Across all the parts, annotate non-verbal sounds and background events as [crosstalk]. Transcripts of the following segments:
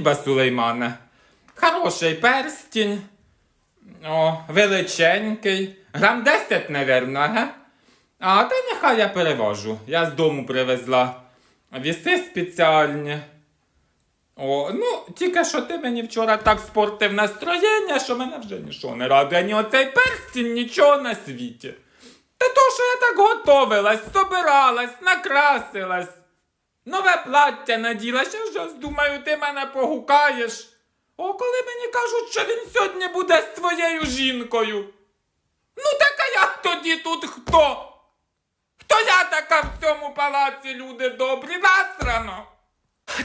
спасіба, Сулеймане. Хороший перстінь. О, величенький. Грам 10, навірно, ага. А, та нехай я перевожу. Я з дому привезла. Віси спеціальні. О, ну, тільки що ти мені вчора так спортив настроєння, що мене вже нічого не радує. Ні оцей перстінь, нічого на світі. Та то, що я так готовилась, собиралась, накрасилась. Нове плаття наділа, ще вже думаю, ти мене погукаєш. О, коли мені кажуть, що він сьогодні буде з твоєю жінкою. Ну так а я тоді тут хто? Хто я така в цьому палаці, люди добрі, насрано?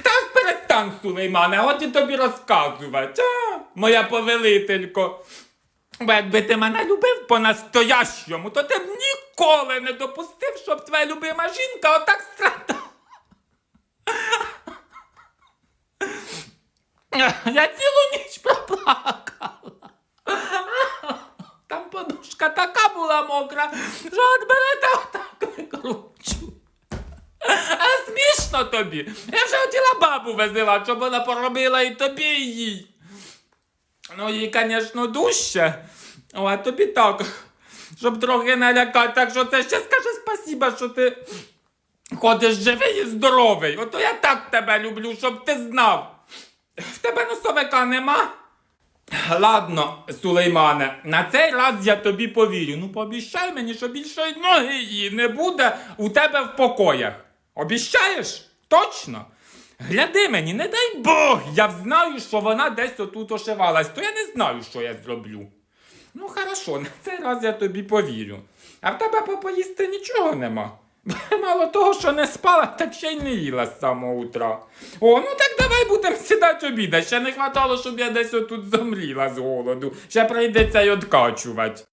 Та перестань, Сулеймане, от і тобі розказувати, а, моя повелителько. Бо якби ти мене любив по-настоящому, то ти б ніколи не допустив, щоб твоя любима жінка отак страдала. Я цілу ніч проплакала. Там подушка така була мокра, що от мене та отак викручу. А смішно тобі. Я вже хотіла бабу везила, щоб вона поробила і тобі, і їй. Ну, їй, звісно, дужче. А тобі так. Щоб трохи налякати, так що це ще скажи спасіба, що ти ходиш живий і здоровий. Ото я так тебе люблю, щоб ти знав. В тебе носовика нема? Ладно, Сулеймане, на цей раз я тобі повірю. Ну пообіщай мені, що більше ноги її не буде у тебе в покоях. Обіщаєш? Точно? Гляди мені, не дай Бог, я знаю, що вона десь отут ошивалась, то я не знаю, що я зроблю. Ну, хорошо, на цей раз я тобі повірю. А в тебе попоїсти нічого нема. [laughs] Мало того, що не спала, так ще й не їла з самого утра. О, ну так давай будемо сідати обіда. Ще не хватало, щоб я десь отут замріла з голоду. Ще прийдеться й откачувати.